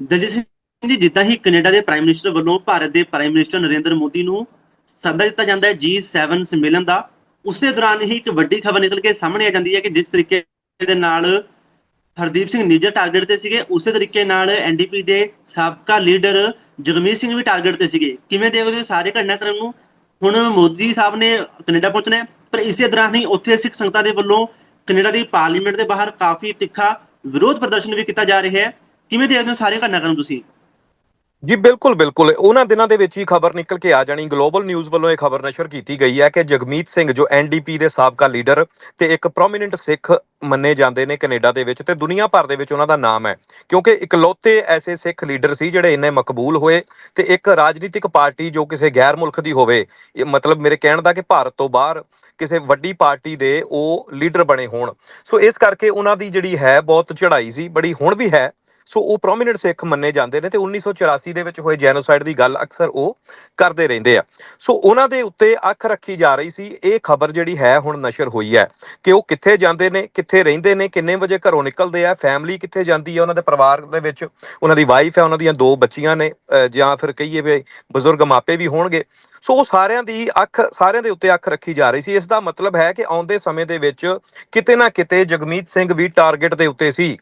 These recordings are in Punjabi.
ਦਲਜੀਤ ਸਿੰਘ ਜੀ, ਜਿੱਦਾਂ ਹੀ ਕੈਨੇਡਾ ਦੇ ਪ੍ਰਾਈਮ ਮਿਨਿਸਟਰ ਵੱਲੋਂ ਭਾਰਤ ਦੇ ਪ੍ਰਾਈਮ ਮਿਨਿਸਟਰ ਨਰਿੰਦਰ ਮੋਦੀ ਨੂੰ ਸੱਦਾ ਦਿੱਤਾ ਜਾਂਦਾ ਹੈ G7 ਸੰਮੇਲਨ ਦਾ, ਉਸੇ ਦੌਰਾਨ ਹੀ ਇੱਕ ਵੱਡੀ ਖਬਰ ਨਿਕਲ ਕੇ ਸਾਹਮਣੇ ਆ ਜਾਂਦੀ ਹੈ ਕਿ ਜਿਸ ਤਰੀਕੇ ਦੇ ਨਾਲ ਹਰਦੀਪ ਸਿੰਘ ਨਿੱਜਰ ਟਾਰਗੇਟ ਤੇ ਸੀਗੇ, ਉਸੇ ਤਰੀਕੇ ਨਾਲ ਐਨਡੀਪੀ ਦੇ ਸਾਬਕਾ ਲੀਡਰ ਜਗਮੀਤ ਸਿੰਘ ਵੀ ਟਾਰਗੇਟ ਤੇ ਸੀਗੇ। ਕਿਵੇਂ ਦੇਖਦੇ ਹੋ ਸਾਰੇ ਘਟਨਾਕ੍ਰਮ ਨੂੰ? ਹੁਣ ਮੋਦੀ ਸਾਹਿਬ ਨੇ ਕੈਨੇਡਾ ਪਹੁੰਚਣਾ ਪਰ ਇਸੇ ਦੌਰਾਨ ਹੀ ਉੱਥੇ ਸਿੱਖ ਸੰਗਤਾਂ ਦੇ ਵੱਲੋਂ ਕੈਨੇਡਾ ਦੀ ਪਾਰਲੀਮੈਂਟ ਦੇ ਬਾਹਰ ਕਾਫੀ ਤਿੱਖਾ ਵਿਰੋਧ ਪ੍ਰਦਰਸ਼ਨ ਵੀ ਕੀਤਾ ਜਾ ਰਿਹਾ ਹੈ। ਕਿਵੇਂ ਦੇਖਦੇ ਹੋ ਸਾਰੇ ਘਟਨਾਕ੍ਰਮ ਤੁਸੀਂ? ਜੀ, ਬਿਲਕੁਲ ਬਿਲਕੁਲ। ਉਹਨਾਂ ਦਿਨਾਂ ਦੇ ਵਿੱਚ ਹੀ ਖਬਰ ਨਿਕਲ ਕੇ ਆ ਜਾਣੀ। ਗਲੋਬਲ ਨਿਊਜ਼ ਵੱਲੋਂ ਇਹ ਖਬਰ ਨਸ਼ਰ ਕੀਤੀ ਗਈ ਹੈ ਕਿ ਜਗਮੀਤ ਸਿੰਘ, ਜੋ ਐਨਡੀਪੀ ਦੇ ਸਾਬਕਾ ਲੀਡਰ ਤੇ ਇੱਕ ਪ੍ਰੋਮਿਨੈਂਟ ਸਿੱਖ ਮੰਨੇ ਜਾਂਦੇ ਨੇ ਕੈਨੇਡਾ ਦੇ ਵਿੱਚ ਤੇ ਦੁਨੀਆ ਭਰ ਦੇ ਵਿੱਚ ਉਹਨਾਂ ਦਾ ਨਾਮ ਹੈ, ਕਿਉਂਕਿ ਇਕਲੌਤੇ ਐਸੇ ਸਿੱਖ ਲੀਡਰ ਸੀ ਜਿਹੜੇ ਇੰਨੇ ਮਕਬੂਲ ਹੋਏ ਤੇ ਇੱਕ ਰਾਜਨੀਤਿਕ ਪਾਰਟੀ ਜੋ ਕਿਸੇ ਗੈਰ ਮੁਲਕ ਦੀ ਹੋਵੇ, ਇਹ ਮਤਲਬ ਮੇਰੇ ਕਹਿਣ ਦਾ ਕਿ ਭਾਰਤ ਤੋਂ ਬਾਹਰ ਕਿਸੇ ਵੱਡੀ ਪਾਰਟੀ ਦੇ ਉਹ ਲੀਡਰ ਬਣੇ ਹੋਣ। ਸੋ ਇਸ ਕਰਕੇ ਉਹਨਾਂ ਦੀ ਜਿਹੜੀ ਹੈ ਬਹੁਤ ਚੜ੍ਹਾਈ ਸੀ, ਬੜੀ ਹੁਣ ਵੀ ਹੈ ਸੋ ਉਹ ਪ੍ਰੋਮਿਨੈਂਟ ਸਿੱਖ ਮੰਨੇ ਜਾਂਦੇ ਨੇ ਤੇ 1984 ਦੇ ਵਿੱਚ ਹੋਏ ਜੈਨੋਸਾਈਡ ਦੀ ਗੱਲ ਅਕਸਰ ਉਹ ਕਰਦੇ ਰਹਿੰਦੇ ਆ। ਸੋ ਉਹਨਾਂ ਦੇ ਉੱਤੇ ਅੱਖ ਰੱਖੀ ਜਾ ਰਹੀ ਸੀ। ਇਹ ਖਬਰ ਜਿਹੜੀ ਹੈ ਹੁਣ ਨਸ਼ਰ ਹੋਈ ਹੈ ਕਿ ਉਹ ਕਿੱਥੇ ਜਾਂਦੇ ਨੇ, ਕਿੱਥੇ ਰਹਿੰਦੇ ਨੇ, ਕਿੰਨੇ ਵਜੇ ਘਰੋਂ ਨਿਕਲਦੇ ਆ ਫੈਮਿਲੀ ਕਿੱਥੇ ਜਾਂਦੀ ਹੈ ਉਹਨਾਂ ਦੇ ਪਰਿਵਾਰ ਦੇ ਵਿੱਚ ਉਹਨਾਂ ਦੀ ਵਾਈਫ ਹੈ ਉਹਨਾਂ ਦੀਆਂ ਦੋ ਬੱਚੀਆਂ ਨੇ ਜਾਂ ਫਿਰ ਕਹੀਏ ਵੀ ਬਜ਼ੁਰਗ ਮਾਪੇ ਵੀ ਹੋਣਗੇ। ਸੋ ਉਹ ਸਾਰਿਆਂ ਦੀ ਅੱਖ, ਸਾਰਿਆਂ ਦੇ ਉੱਤੇ ਅੱਖ ਰੱਖੀ ਜਾ ਰਹੀ ਸੀ। ਇਸ ਦਾ ਮਤਲਬ ਹੈ ਕਿ ਆਉਂਦੇ ਸਮੇਂ ਦੇ ਵਿੱਚ ਕਿਤੇ ਨਾ ਕਿਤੇ ਜਗਮੀਤ ਸਿੰਘ ਵੀ ਟਾਰਗੇਟ ਦੇ ਉੱਤੇ ਸੀ।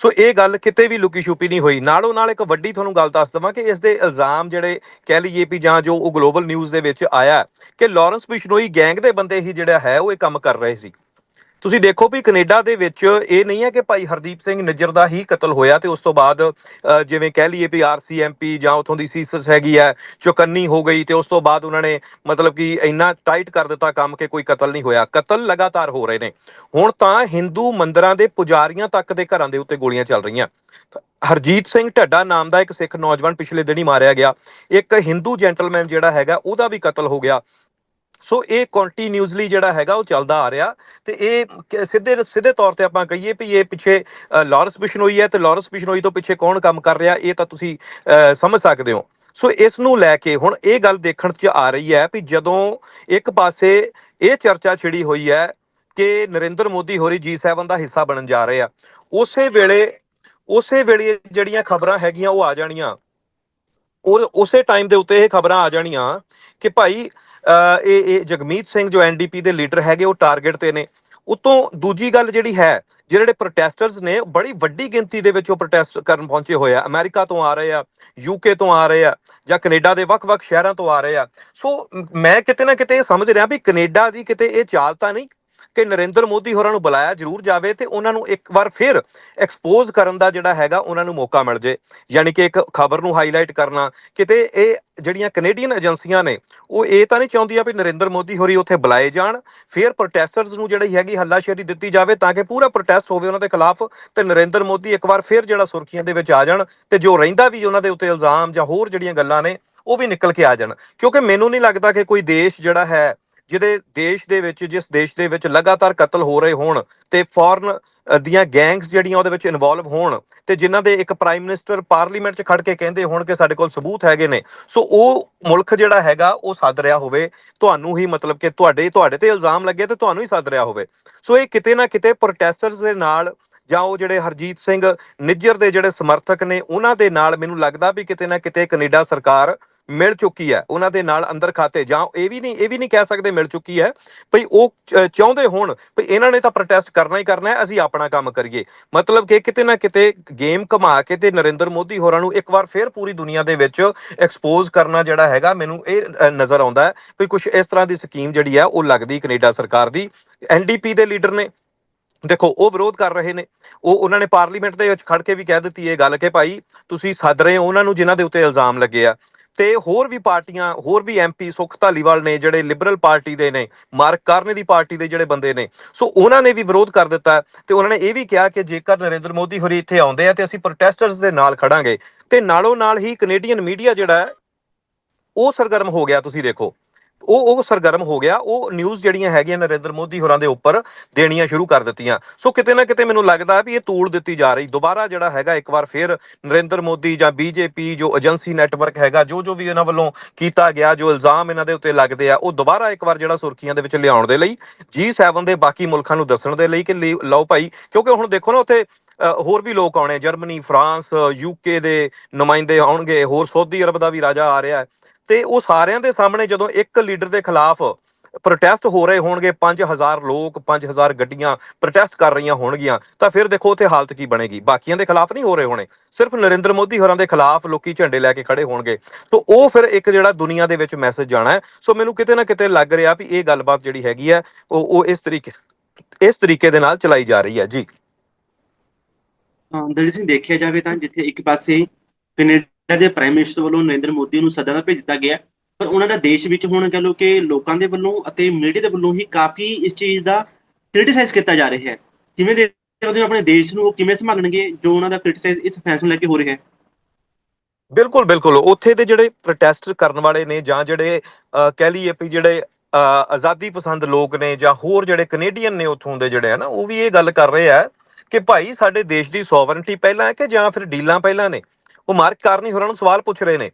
ਸੋ ਇਹ ਗੱਲ ਕਿਤੇ ਵੀ ਲੁਕੀ ਛੁਪੀ ਨਹੀਂ ਹੋਈ। ਨਾਲੋਂ ਨਾਲ ਇੱਕ ਵੱਡੀ ਤੁਹਾਨੂੰ ਗੱਲ ਦੱਸ ਦਵਾਂ ਕਿ ਇਸ ਦੇ ਇਲਜ਼ਾਮ ਜਿਹੜੇ ਕਹਿ ਲਈਏ ਵੀ ਜਾਂ ਜੋ ਉਹ ਗਲੋਬਲ ਨਿਊਜ਼ ਦੇ ਵਿੱਚ ਆਇਆ ਕਿ ਲਾਰੈਂਸ ਬਿਸ਼ਨੋਈ ਗੈਂਗ ਦੇ ਬੰਦੇ ਹੀ ਜਿਹੜਾ ਹੈ ਉਹ ਇਹ ਕੰਮ ਕਰ ਰਹੇ ਸੀ। ਤੁਸੀਂ ਦੇਖੋ ਵੀ ਕੈਨੇਡਾ ਦੇ ਵਿੱਚ ਇਹ ਨਹੀਂ ਹੈ ਕਿ ਭਾਈ ਹਰਦੀਪ ਸਿੰਘ ਨਿੱਜਰ ਦਾ ਹੀ ਕਤਲ ਹੋਇਆ ਤੇ ਉਸ ਤੋਂ ਬਾਅਦ ਜਿਵੇਂ ਕਹਿ ਲਈਏ ਵੀ ਆਰਸੀਐਮਪੀ ਜਾਂ ਉਥੋਂ ਦੀ ਸੀਸਸ ਹੈਗੀ ਹੈ, ਚੁਕੰਨੀ ਹੋ ਗਈ ਤੇ ਉਸ ਤੋਂ ਬਾਅਦ ਉਹਨਾਂ ਨੇ ਮਤਲਬ ਕਿ ਇੰਨਾ ਟਾਈਟ ਕਰ ਦਿੱਤਾ ਕੰਮ ਕਿ ਕੋਈ ਕਤਲ ਨਹੀਂ ਹੋਇਆ। ਕਤਲ ਲਗਾਤਾਰ ਹੋ ਰਹੇ ਨੇ। ਹੁਣ ਤਾਂ ਹਿੰਦੂ ਮੰਦਰਾਂ ਦੇ ਪੁਜਾਰੀਆਂ ਤੱਕ ਦੇ ਘਰਾਂ ਦੇ ਉੱਤੇ ਗੋਲੀਆਂ ਚੱਲ ਰਹੀਆਂ। ਹਰਜੀਤ ਸਿੰਘ ਢੱਡਾ ਨਾਮ ਦਾ ਇੱਕ ਸਿੱਖ ਨੌਜਵਾਨ ਪਿਛਲੇ ਦਿਨ ਹੀ ਮਾਰਿਆ ਗਿਆ। ਇੱਕ ਹਿੰਦੂ ਜੈਂਟਲਮੈਨ ਜਿਹੜਾ ਹੈਗਾ, ਉਹਦਾ ਵੀ ਕਤਲ ਹੋ ਗਿਆ। ਸੋ ਇਹ ਕੰਟੀਨਿਊਸਲੀ ਜਿਹੜਾ ਹੈਗਾ ਉਹ ਚੱਲਦਾ ਆ ਰਿਹਾ ਤੇ ਇਹ ਸਿੱਧੇ ਸਿੱਧੇ ਤੌਰ ਤੇ ਆਪਾਂ ਕਹੀਏ ਵੀ ਇਹ ਪਿੱਛੇ ਅ, ਲਾਰੈਂਸ ਬਿਸ਼ਨੋਈ ਹੈ ਤੇ ਲਾਰੈਂਸ ਬਿਸ਼ਨੋਈ ਤੋਂ ਪਿੱਛੇ ਕੌਣ ਕੰਮ ਕਰ ਰਿਹਾ ਇਹ ਤਾਂ ਤੁਸੀਂ ਸਮਝ ਸਕਦੇ ਹੋ। ਸੋ ਇਸ ਨੂੰ ਲੈ ਕੇ ਹੁਣ ਇਹ ਗੱਲ ਦੇਖਣ 'ਚ ਆ ਰਹੀ ਹੈ ਵੀ ਜਦੋਂ ਇੱਕ ਪਾਸੇ ਇਹ ਚਰਚਾ ਛਿੜੀ ਹੋਈ ਹੈ ਕਿ ਨਰਿੰਦਰ ਮੋਦੀ ਹੋਰੀ G7 ਦਾ ਹਿੱਸਾ ਬਣਨ ਜਾ ਰਹੇ ਆ ਉਸੇ ਵੇਲੇ ਉਸੇ ਵੇਲੇ ਜਿਹੜੀਆਂ ਖਬਰਾਂ ਹੈਗੀਆਂ ਉਹ ਆ ਜਾਣੀਆਂ। ਉਹ ਉਸੇ ਟਾਈਮ ਦੇ ਉੱਤੇ ਇਹ ਖਬਰਾਂ ਆ ਜਾਣੀਆਂ ਕਿ ਭਾਈ ਇਹ ਇਹ ਜਗਮੀਤ ਸਿੰਘ ਜੋ ਐਨਡੀਪੀ ਦੇ ਲੀਡਰ ਹੈਗੇ, ਉਹ ਟਾਰਗੇਟ ਤੇ ਨੇ। ਉਤੋਂ ਦੂਜੀ ਗੱਲ ਜਿਹੜੀ ਹੈ, ਜਿਹੜੇ ਪ੍ਰੋਟੈਸਟਰਸ ਨੇ ਬੜੀ ਵੱਡੀ ਗਿਣਤੀ ਦੇ ਵਿੱਚ ਉਹ ਪ੍ਰੋਟੈਸਟ ਕਰਨ ਪਹੁੰਚੇ ਹੋਏ ਆ। ਅਮਰੀਕਾ ਤੋਂ ਆ ਰਹੇ ਆ ਯੂਕੇ ਤੋਂ ਆ ਰਹੇ ਆ, ਜਾਂ ਕੈਨੇਡਾ ਦੇ ਵੱਖ-ਵੱਖ ਸ਼ਹਿਰਾਂ ਤੋਂ ਆ ਰਹੇ ਆ। ਸੋ, ਮੈਂ ਕਿਤੇ ਨਾ ਕਿਤੇ ਇਹ ਸਮਝ ਰਿਹਾ ਵੀ ਕੈਨੇਡਾ ਦੀ ਕਿਤੇ ਇਹ ਚਾਲ ਤਾਂ ਨਹੀਂ। ਕਿ ਨਰਿੰਦਰ ਮੋਦੀ ਹੋਰਾਂ ਨੂੰ ਬੁਲਾਇਆ ਜ਼ਰੂਰ ਜਾਵੇ ਤੇ ਉਹਨਾਂ ਨੂੰ ਇੱਕ ਵਾਰ ਫਿਰ ਐਕਸਪੋਜ਼ ਕਰਨ ਦਾ ਜਿਹੜਾ ਹੈਗਾ ਉਹਨਾਂ ਨੂੰ ਮੌਕਾ ਮਿਲ ਜੇ। ਯਾਨੀ ਕਿ ਇੱਕ ਖਬਰ ਨੂੰ ਹਾਈਲਾਈਟ ਕਰਨਾ, ਕਿਤੇ ਇਹ ਜਿਹੜੀਆਂ ਕੈਨੇਡੀਅਨ ਏਜੰਸੀਆਂ ਨੇ, ਉਹ ਇਹ ਤਾਂ ਨਹੀਂ ਚਾਹੁੰਦੀਆਂ ਵੀ ਨਰਿੰਦਰ ਮੋਦੀ ਹੋਰੀ ਉੱਥੇ ਬੁਲਾਏ ਜਾਣ। ਫਿਰ ਪ੍ਰੋਟੈਸਟਰਸ ਨੂੰ ਜਿਹੜੀ ਹੈਗੀ ਹੱਲਾਸ਼ੇਰੀ ਦਿੱਤੀ ਜਾਵੇ ਤਾਂ ਕਿ ਪੂਰਾ ਪ੍ਰੋਟੈਸਟ ਹੋਵੇ ਉਹਨਾਂ ਦੇ ਖਿਲਾਫ ਤੇ ਨਰਿੰਦਰ ਮੋਦੀ ਇੱਕ ਵਾਰ ਫਿਰ ਜਿਹੜਾ ਸੁਰਖੀਆਂ ਦੇ ਵਿੱਚ ਆ ਜਾਣ ਤੇ ਜੋ ਰਹਿੰਦਾ ਵੀ ਉਹਨਾਂ ਦੇ ਉੱਤੇ ਇਲਜ਼ਾਮ ਜਾਂ ਹੋਰ ਜਿਹੜੀਆਂ ਗੱਲਾਂ ਨੇ, ਉਹ ਵੀ ਨਿਕਲ ਕੇ ਆ ਜਾਣ। ਕਿਉਂਕਿ ਮੈਨੂੰ ਨਹੀਂ ਲੱਗਦਾ ਕਿ ਕੋਈ ਦੇਸ਼ ਜਿਹੜਾ ਹੈ ਜਿਹਦੇ ਦੇਸ਼ ਦੇ ਵਿੱਚ, ਜਿਸ ਦੇਸ਼ ਦੇ ਵਿੱਚ ਲਗਾਤਾਰ ਕਤਲ ਹੋ ਰਹੇ ਹੋਣ ਤੇ ਫੋਰਨ ਦੀਆਂ ਗੈਂਗਸ ਜਿਹੜੀਆਂ ਉਹਦੇ ਵਿੱਚ ਇਨਵੋਲਵ ਹੋਣ ਤੇ ਜਿਨ੍ਹਾਂ ਦੇ ਇੱਕ ਪ੍ਰਾਈਮ ਮਿਨਿਸਟਰ ਪਾਰਲੀਮੈਂਟ 'ਚ ਖੜ ਕੇ ਕਹਿੰਦੇ ਹੋਣ ਕਿ ਸਾਡੇ ਕੋਲ ਸਬੂਤ ਹੈਗੇ ਨੇ। ਸੋ ਉਹ ਮੁਲਕ ਜਿਹੜਾ ਹੈਗਾ, ਉਹ ਸੱਦ ਰਿਹਾ ਹੋਵੇ, ਤੁਹਾਨੂੰ ਹੀ ਮਤਲਬ ਕਿ ਤੁਹਾਡੇ ਤੁਹਾਡੇ ਤੇ ਇਲਜ਼ਾਮ ਲੱਗੇ ਤੇ ਤੁਹਾਨੂੰ ਹੀ ਸੱਦ ਰਿਹਾ ਹੋਵੇ। ਸੋ ਇਹ ਕਿਤੇ ਨਾ ਕਿਤੇ ਪ੍ਰੋਟੈਸਟਰਸ ਦੇ ਨਾਲ ਜਾਂ ਉਹ ਜਿਹੜੇ ਹਰਜੀਤ ਸਿੰਘ ਨਿੱਜਰ ਦੇ ਜਿਹੜੇ ਸਮਰਥਕ ਨੇ, ਉਹਨਾਂ ਦੇ ਨਾਲ ਮੈਨੂੰ ਲੱਗਦਾ ਵੀ ਕਿਤੇ ਨਾ ਕਿਤੇ ਕੈਨੇਡਾ ਸਰਕਾਰ ਮਿਲ ਚੁੱਕੀ ਹੈ, ਉਹਨਾਂ ਦੇ ਨਾਲ ਅੰਦਰ ਖਾਤੇ, ਜਾਂ ਇਹ ਵੀ ਨਹੀਂ, ਇਹ ਵੀ ਨਹੀਂ ਕਹਿ ਸਕਦੇ ਮਿਲ ਚੁੱਕੀ ਹੈ, ਭਈ ਉਹ ਚਾਹੁੰਦੇ ਹੋਣ, ਭਈ ਇਹਨਾਂ ਨੇ ਤਾਂ ਪ੍ਰੋਟੈਸਟ ਕਰਨਾ ਹੀ ਕਰਨਾ ਹੈ, ਅਸੀਂ ਆਪਣਾ ਕੰਮ ਕਰੀਏ। ਮਤਲਬ ਕਿ ਕਿਤੇ ਨਾ ਕਿਤੇ ਗੇਮ ਘਮਾ ਕੇ ਤੇ ਨਰਿੰਦਰ ਮੋਦੀ ਹੋਰਾਂ ਨੂੰ ਇੱਕ ਵਾਰ ਫੇਰ ਪੂਰੀ ਦੁਨੀਆ ਦੇ ਵਿੱਚ ਐਕਸਪੋਜ਼ ਕਰਨਾ ਜਿਹੜਾ ਹੈਗਾ, ਮੈਨੂੰ ਇਹ ਨਜ਼ਰ ਆਉਂਦਾ ਹੈ ਵੀ ਕੁਝ ਇਸ ਤਰ੍ਹਾਂ ਦੀ ਸਕੀਮ ਜਿਹੜੀ ਹੈ, ਉਹ ਲੱਗਦੀ ਕੈਨੇਡਾ ਸਰਕਾਰ ਦੀ। ਐਨਡੀਪੀ ਦੇ ਲੀਡਰ ਨੇ, ਦੇਖੋ, ਉਹ ਵਿਰੋਧ ਕਰ ਰਹੇ ਨੇ, ਉਹ ਉਹਨਾਂ ਨੇ ਪਾਰਲੀਮੈਂਟ ਦੇ ਵਿੱਚ ਖੜ ਕੇ ਵੀ ਕਹਿ ਦਿੱਤੀ ਇਹ ਗੱਲ ਕਿ ਭਾਈ ਤੁਸੀਂ ਸੱਦ ਰਹੇ ਹੋ, ਉਹਨਾਂ ਨੂੰ ਜਿਨ੍ਹਾਂ ਦੇ ਉੱਤੇ ਇਲਜ਼ਾਮ ਲੱਗੇ ਆ। ਤੇ ਹੋਰ ਵੀ ਪਾਰਟੀਆਂ, ਹੋਰ ਵੀ ਐਮਪੀ ਸੁਖ ਧਾਲੀਵਾਲ ਨੇ ਜਿਹੜੇ ਲਿਬਰਲ ਪਾਰਟੀ ਦੇ ਨੇ, ਮਾਰਕ ਕਾਰਨੇ ਦੀ ਪਾਰਟੀ ਦੇ ਜਿਹੜੇ ਬੰਦੇ ਨੇ, ਸੋ ਉਹਨਾਂ ਨੇ ਵੀ ਵਿਰੋਧ ਕਰ ਦਿੱਤਾ ਹੈ ਤੇ ਉਹਨਾਂ ਨੇ ਇਹ ਵੀ ਕਿਹਾ ਕਿ ਜੇਕਰ ਨਰਿੰਦਰ ਮੋਦੀ ਹੋਰੀ ਇੱਥੇ ਆਉਂਦੇ ਆ ਤੇ ਅਸੀਂ ਪ੍ਰੋਟੈਸਟਰਸ ਦੇ ਨਾਲ ਖੜਾਂਗੇ ਤੇ ਨਾਲੋਂ ਨਾਲ ਹੀ ਕੈਨੇਡੀਅਨ ਮੀਡੀਆ ਜਿਹੜਾ ਉਹ ਸਰਗਰਮ ਹੋ ਗਿਆ, ਤੁਸੀਂ ਦੇਖੋ। ਉਹ ਉਹ ਸਰਗਰਮ ਹੋ ਗਿਆ ਉਹ ਨਿਊਜ਼ ਜਿਹੜੀਆਂ ਹੈਗੀਆਂ ਨਰਿੰਦਰ ਮੋਦੀ ਹੋਰਾਂ ਦੇ ਉੱਪਰ ਦੇਣੀਆਂ ਸ਼ੁਰੂ ਕਰ ਦਿੱਤੀਆਂ। ਸੋ ਕਿਤੇ ਨਾ ਕਿਤੇ ਮੈਨੂੰ ਲੱਗਦਾ ਵੀ ਇਹ ਤੂਲ ਦਿੱਤੀ ਜਾ ਰਹੀ। ਦੁਬਾਰਾ ਜਿਹੜਾ ਹੈਗਾ ਇੱਕ ਵਾਰ ਫਿਰ ਨਰਿੰਦਰ ਮੋਦੀ ਜਾਂ ਬੀਜੇਪੀ ਜੋ ਏਜੰਸੀ ਨੈਟਵਰਕ ਹੈਗਾ ਜੋ ਜੋ ਵੀ ਇਹਨਾਂ ਵੱਲੋਂ ਕੀਤਾ ਗਿਆ ਜੋ ਇਲਜ਼ਾਮ ਇਹਨਾਂ ਦੇ ਉੱਤੇ ਲੱਗਦੇ ਆ ਉਹ ਦੁਬਾਰਾ ਇੱਕ ਵਾਰ ਜਿਹੜਾ ਸੁਰਖੀਆਂ ਦੇ ਵਿੱਚ ਲਿਆਉਣ ਦੇ ਲਈ G7 ਦੇ ਬਾਕੀ ਮੁਲਕਾਂ ਨੂੰ ਦੱਸਣ ਦੇ ਲਈ ਕਿ ਲਈ- ਲਓ ਭਾਈ ਕਿਉਂਕਿ ਹੁਣ ਦੇਖੋ ਨਾ ਉੱਥੇ ਅ, ਹੋਰ ਵੀ ਲੋਕ ਆਉਣੇ ਜਰਮਨੀ ਫਰਾਂਸ ਯੂਕੇ ਦੇ ਨੁਮਾਇੰਦੇ ਆਉਣਗੇ ਹੋਰ ਸਾਊਦੀ ਅਰਬ ਦਾ ਵੀ ਰਾਜਾ ਆ ਰਿਹਾ ਹੈ। ਤੇ ਉਹ ਸਾਰਿਆਂ ਦੇ ਸਾਹਮਣੇ ਜਦੋਂ ਇੱਕ ਲੀਡਰ ਦੇ ਖਿਲਾਫ ਪ੍ਰੋਟੈਸਟ ਹੋ ਰਹੇ ਹੋਣਗੇ 5000 ਲੋਕ 5000 ਗੱਡੀਆਂ ਪ੍ਰੋਟੈਸਟ ਕਰ ਰਹੀਆਂ ਹੋਣਗੀਆਂ, ਤਾਂ ਫਿਰ ਦੇਖੋ ਉੱਥੇ ਹਾਲਤ ਕੀ ਬਣੇਗੀ। ਬਾਕੀਆਂ ਦੇ ਖਿਲਾਫ ਨਹੀਂ ਹੋ ਰਹੇ ਹੋਣੇ, ਸਿਰਫ ਨਰਿੰਦਰ ਮੋਦੀ ਹੋਰਾਂ ਦੇ ਖਿਲਾਫ ਲੋਕੀ ਝੰਡੇ ਲੈ ਕੇ ਖੜੇ ਹੋਣਗੇ। ਸੋ ਉਹ ਫਿਰ ਇੱਕ ਜਿਹੜਾ ਦੁਨੀਆ ਦੇ ਵਿੱਚ ਮੈਸੇਜ ਜਾਣਾ ਹੈ, ਸੋ ਮੈਨੂੰ ਕਿਤੇ ਨਾ ਕਿਤੇ ਲੱਗ ਰਿਹਾ ਵੀ ਇਹ ਗੱਲਬਾਤ ਜਿਹੜੀ ਹੈਗੀ ਹੈ, ਉਹ ਉਹ ਇਸ ਤਰੀਕੇ ਇਸ ਤਰੀਕੇ ਦੇ ਨਾਲ ਚਲਾਈ ਜਾ ਰਹੀ ਹੈ। ਜੀ। ਹਾਂ, ਦਲਜੀਤ ਸਿੰਘ, ਦੇਖਿਆ ਜਾਵੇ ਤਾਂ ਜਿੱਥੇ ਇੱਕ ਪਾਸੇ ਕੈਨੇਡਾ ਦੇ ਪ੍ਰਾਈਮ ਮਿਨਿਸਟਰ ਵੱਲੋਂ ਨਰਿੰਦਰ ਮੋਦੀ ਨੂੰ ਸੱਦਾ ਤਾਂ ਭੇਜ ਦਿੱਤਾ ਗਿਆ, ਪਰ ਉਹਨਾਂ ਦਾ ਦੇਸ਼ ਵਿੱਚ ਹੁਣ ਕਹ ਲੋ ਕਿ ਲੋਕਾਂ ਦੇ ਵੱਲੋਂ ਅਤੇ ਮੀਡੀਆ ਦੇ ਵੱਲੋਂ ਹੀ ਕਾਫੀ ਇਸ ਚੀਜ਼ ਦਾ ਕ੍ਰਿਟਿਸਾਈਜ਼ ਕੀਤਾ ਜਾ ਰਿਹਾ ਹੈ। ਕਿਵੇਂ ਦੇ ਉਹਦੇ ਆਪਣੇ ਦੇਸ਼ ਨੂੰ ਉਹ ਕਿਵੇਂ ਸੰਭਾਲਣਗੇ ਜੋ ਉਹਨਾਂ ਦਾ ਕ੍ਰਿਟਿਸਾਈਜ਼ ਇਸ ਫੈਸਲੇ ਲੈ ਕੇ ਹੋ ਰਿਹਾ ਹੈ? ਬਿਲਕੁਲ ਬਿਲਕੁਲ। ਉੱਥੇ ਦੇ ਜਿਹੜੇ ਪ੍ਰੋਟੈਸਟ ਕਰਨ ਵਾਲੇ ਨੇ ਜਾਂ ਜਿਹੜੇ ਕਹਿ ਲਈਏ ਵੀ ਜਿਹੜੇ ਆਜ਼ਾਦੀ ਪਸੰਦ ਲੋਕ ਨੇ ਜਾਂ ਹੋਰ ਜਿਹੜੇ ਕੈਨੇਡੀਅਨ ਨੇ ਉੱਥੋਂ ਦੇ ਜਿਹੜੇ ਆ ਨਾ, ਉਹ ਵੀ ਇਹ ਗੱਲ ਕਰ ਰਹੇ ਆ ਕਿ ਭਾਈ ਸਾਡੇ ਦੇਸ਼ ਦੀ ਸੋਵਰਨਟੀ ਪਹਿਲਾਂ ਹੈ ਕਿ ਜਾਂ ਫਿਰ ਡੀਲਾਂ ਪਹਿਲਾਂ ਨੇ? ਉਹ ਮਾਰਕ ਕਾਰਨੀ ਹੋਰਾਂ ਨੂੰ ਸਵਾਲ ਪੁੱਛ ਰਹੇ ਨੇ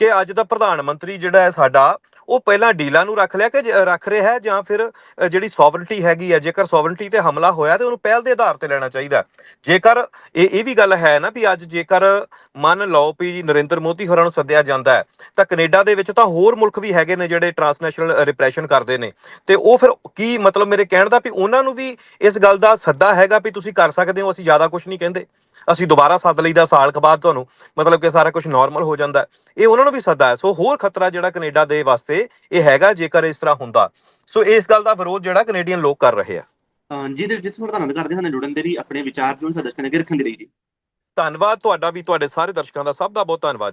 ਕਿ ਅੱਜ ਦਾ ਪ੍ਰਧਾਨ ਮੰਤਰੀ ਜਿਹੜਾ ਹੈ ਸਾਡਾ, ਉਹ ਪਹਿਲਾਂ ਡੀਲਾਂ ਨੂੰ ਰੱਖ ਲਿਆ ਕਿ ਰੱਖ ਰਿਹਾ ਹੈ ਜਾਂ ਫਿਰ ਜਿਹੜੀ ਸੋਵਰਨਟੀ ਹੈਗੀ ਹੈ, ਜੇਕਰ ਸੋਵਰਨਟੀ ਤੇ ਹਮਲਾ ਹੋਇਆ ਤੇ ਉਹਨੂੰ ਪਹਿਲ ਦੇ ਆਧਾਰ ਤੇ ਲੈਣਾ ਚਾਹੀਦਾ ਜੇਕਰ ਇਹ ਇਹ ਵੀ ਗੱਲ ਹੈ ਨਾ ਵੀ ਅੱਜ ਜੇਕਰ ਮੰਨ ਲਓ ਵੀ ਨਰਿੰਦਰ ਮੋਦੀ ਹੋਰਾਂ ਨੂੰ ਸੱਦਿਆ ਜਾਂਦਾ ਹੈ, ਤਾਂ ਕੈਨੇਡਾ ਦੇ ਵਿੱਚ ਤਾਂ ਹੋਰ ਮੁਲਕ ਵੀ ਹੈਗੇ ਨੇ ਜਿਹੜੇ ਟਰਾਂਸਨੈਸ਼ਨਲ ਰਿਪਰੈਸ਼ਨ ਕਰਦੇ ਨੇ। ਤੇ ਉਹ ਫਿਰ ਕੀ ਮਤਲਬ ਮੇਰੇ ਕਹਿਣ ਦਾ ਵੀ ਉਹਨਾਂ ਨੂੰ ਵੀ ਇਸ ਗੱਲ ਦਾ ਸੱਦਾ ਹੈਗਾ ਵੀ ਤੁਸੀਂ ਕਰ ਸਕਦੇ ਹੋ, ਅਸੀਂ ਜ਼ਿਆਦਾ ਕੁਝ ਨਹੀਂ ਕਹਿੰਦੇ। ਅਸੀਂ ਦੁਬਾਰਾ ਸੱਦ ਲਈਦਾ ਸਾਲ ਕੁ ਬਾਅਦ ਤੁਹਾਨੂੰ ਮਤਲਬ ਕਿ ਸਾਰਾ ਕੁਝ ਨਾਰਮਲ ਹੋ ਜਾਂਦਾ। ਇਹ ਉਹਨਾਂ ਨੂੰ ਵੀ ਸੱਦਾ ਹੈ। ਸੋ ਹੋਰ ਖਤਰਾ ਜਿਹੜਾ ਕੈਨੇਡਾ ਦੇ ਵਾਸਤੇ ਇਹ ਹੈਗਾ ਜੇਕਰ ਇਸ ਤਰ੍ਹਾਂ ਹੁੰਦਾ। ਸੋ ਇਸ ਗੱਲ ਦਾ ਵਿਰੋਧ ਜਿਹੜਾ ਕੈਨੇਡੀਅਨ ਲੋਕ ਕਰ ਰਹੇ ਆ। ਅਹ ਜਿਹਦੇ ਜਿਸ ਨੂੰ ਧੰਨਵਾਦ ਕਰਦੇ ਹਾਂ ਜੁੜਨ ਦੇ ਲਈ ਆਪਣੇ ਵਿਚਾਰ ਨੂੰ ਸਾਡੇ ਦਰਸ਼ਕਾਂ ਅੱਗੇ ਰੱਖਣ ਦੇ ਲਈ ਜੀ। ਧੰਨਵਾਦ ਤੁਹਾਡਾ ਵੀ ਤੁਹਾਡੇ ਸਾਰੇ ਦਰਸ਼ਕਾਂ ਦਾ ਸਭ ਦਾ ਬਹੁਤ ਧੰਨਵਾਦ।